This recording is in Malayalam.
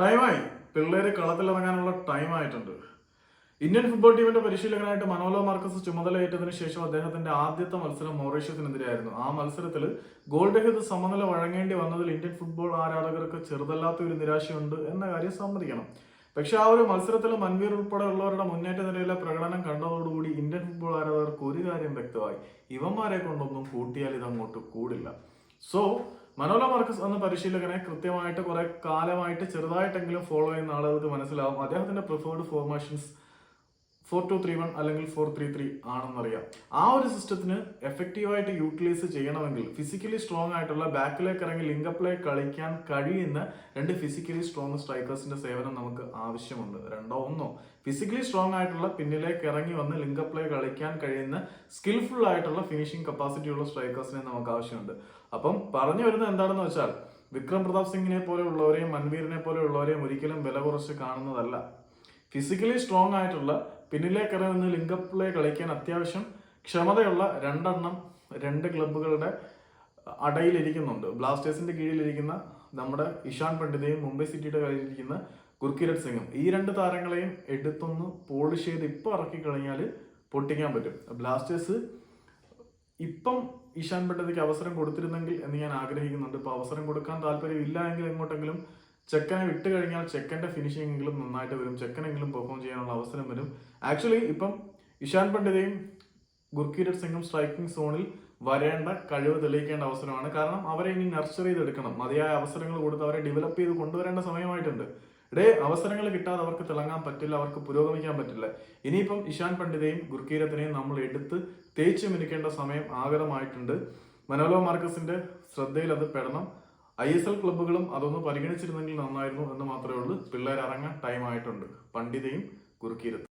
ടൈമായി. പിള്ളേര് കളത്തിലിറങ്ങാനുള്ള ടൈം ആയിട്ടുണ്ട് ഇന്ത്യൻ ഫുട്ബോൾ ടീമിന്റെ പരിശീലകനായിട്ട് മനോലോ മാർക്കസ് ചുമതലയേറ്റതിനു ശേഷം അദ്ദേഹത്തിന്റെ ആദ്യത്തെ മത്സരം മൗറീഷ്യത്തിനെതിരെയായിരുന്നു ആ മത്സരത്തിൽ ഗോൾ രഹിത സമനില വഴങ്ങേണ്ടി വന്നതിൽ ഇന്ത്യൻ ഫുട്ബോൾ ആരാധകർക്ക് ചെറുതല്ലാത്ത ഒരു നിരാശയുണ്ട് എന്ന കാര്യം സമ്മതിക്കണം. പക്ഷെ ആ ഒരു മത്സരത്തിൽ മൻവീർ ഉൾപ്പെടെയുള്ളവരുടെ മുന്നേറ്റ നിലയിലെ പ്രകടനം കണ്ടതോടുകൂടി ഇന്ത്യൻ ഫുട്ബോൾ ആരാധകർക്ക് ഒരു കാര്യം വ്യക്തമായി. ഇവന്മാരെ കൊണ്ടൊന്നും കൂട്ടിയാൽ ഇതങ്ങോട്ട് കൂടില്ല. സോ മനോല മാർക്കസ് എന്ന പരിശീലകനെ കൃത്യമായിട്ട് കുറെ കാലമായിട്ട് ചെറുതായിട്ടെങ്കിലും ഫോളോ ചെയ്യുന്ന ആളുകൾക്ക് മനസ്സിലാവും. അദ്ദേഹത്തിന്റെ preferred formations four two three one അല്ലെങ്കിൽ ഫോർ ത്രീ ത്രീ ആണെന്നറിയാം. ആ ഒരു സിസ്റ്റത്തിന് എഫക്റ്റീവായിട്ട് യൂട്ടിലൈസ് ചെയ്യണമെങ്കിൽ ഫിസിക്കലി സ്ട്രോങ് ആയിട്ടുള്ള ബാക്കിലേക്ക് ഇറങ്ങി ലിങ്ക് പ്ലേ കളിക്കാൻ കഴിയുന്ന രണ്ട് ഫിസിക്കലി സ്ട്രോങ് സ്ട്രൈക്കേഴ്സിന്റെ സേവനം നമുക്ക് ആവശ്യമുണ്ട്. രണ്ടോ ഒന്നോ. ഫിസിക്കലി സ്ട്രോങ് ആയിട്ടുള്ള പിന്നിലേക്ക് ഇറങ്ങി വന്ന് ലിങ്ക് പ്ലേ കളിക്കാൻ കഴിയുന്ന സ്കിൽഫുൾ ആയിട്ടുള്ള ഫിനിഷിംഗ് കപ്പാസിറ്റി ഉള്ള സ്ട്രൈക്കേഴ്സിനെ നമുക്ക് ആവശ്യമുണ്ട്. അപ്പം പറഞ്ഞു വരുന്നത് എന്താണെന്ന് വെച്ചാൽ വിക്രം പ്രതാപ് സിംഗിനെ പോലെയുള്ളവരെയും മൻവീറിനെ പോലെയുള്ളവരെയും ഒരിക്കലും വില കുറച്ച് കാണുന്നതല്ല. ഫിസിക്കലി സ്ട്രോങ് ആയിട്ടുള്ള പിന്നിലേക്ക് ഇറങ്ങുന്ന ലിങ്കപ്പിലെ പ്ലേ കളിക്കാൻ അത്യാവശ്യം ക്ഷമതയുള്ള രണ്ടെണ്ണം രണ്ട് ക്ലബ്ബുകളുടെ അടയിലിരിക്കുന്നുണ്ട് ബ്ലാസ്റ്റേഴ്സിന്റെ കീഴിലിരിക്കുന്ന നമ്മുടെ ഇഷാൻ പണ്ഡിതയും മുംബൈ സിറ്റിയുടെ കയ്യിലിരിക്കുന്ന ഗുർക്കിരത് സിംഗും ഈ രണ്ട് താരങ്ങളെയും എടുത്തൊന്ന് പോളിഷ് ചെയ്ത് ഇപ്പൊ ഇറക്കി കഴിഞ്ഞാൽ പൊട്ടിക്കാൻ പറ്റും. ബ്ലാസ്റ്റേഴ്സ് ഇപ്പം ഇഷാൻ പണ്ഡിതയ്ക്ക് അവസരം കൊടുത്തിരുന്നെങ്കിൽ എന്ന് ഞാൻ ആഗ്രഹിക്കുന്നുണ്ട്. ഇപ്പൊ അവസരം കൊടുക്കാൻ താല്പര്യം ഇല്ല എങ്കിൽ എങ്ങോട്ടെങ്കിലും ചെക്കനെ വിട്ട് കഴിഞ്ഞാൽ ചെക്കന്റെ ഫിനിഷിംഗ് എങ്കിലും നന്നായിട്ട് വരും. ചെക്കനെങ്കിലും പെർഫോം ചെയ്യാനുള്ള അവസരം വരും. ആക്ച്വലി ഇപ്പം ഇഷാൻ പണ്ഡിതയും ഗുർകീരത് സിംഗും സ്ട്രൈക്കിംഗ് സോണിൽ വരേണ്ട കഴിവ് തെളിയിക്കേണ്ട അവസരമാണ്. കാരണം അവരെ ഇനി നർച്ചർ ചെയ്തെടുക്കണം. മതിയായ അവസരങ്ങൾ കൊടുത്ത് അവരെ ഡെവലപ്പ് ചെയ്ത് കൊണ്ടുവരേണ്ട സമയമായിട്ടുണ്ട്. ഇടേ അവസരങ്ങൾ കിട്ടാതെ അവർക്ക് തിളങ്ങാൻ പറ്റില്ല അവർക്ക് പുരോഗമിക്കാൻ പറ്റില്ല. ഇനിയിപ്പം ഇഷാൻ പണ്ഡിതയും ഗുർക്കീരത്തിനെയും നമ്മൾ എടുത്ത് തേച്ച് മിനിക്കേണ്ട സമയം ആഗതമായിട്ടുണ്ട്. മനോലോ മാർക്കസിന്റെ ശ്രദ്ധയിൽ അത് പെടണം. ഐ എസ് എൽ ക്ലബ്ബുകളും അതൊന്ന് പരിഗണിച്ചിരുന്നെങ്കിൽ നന്നായിരുന്നു എന്ന് മാത്രമേ ഉള്ളൂ. പിള്ളേർ ഇറങ്ങാൻ ടൈം ആയിട്ടുണ്ട്. പണ്ഡിതയും ഗുർക്കീരത്തും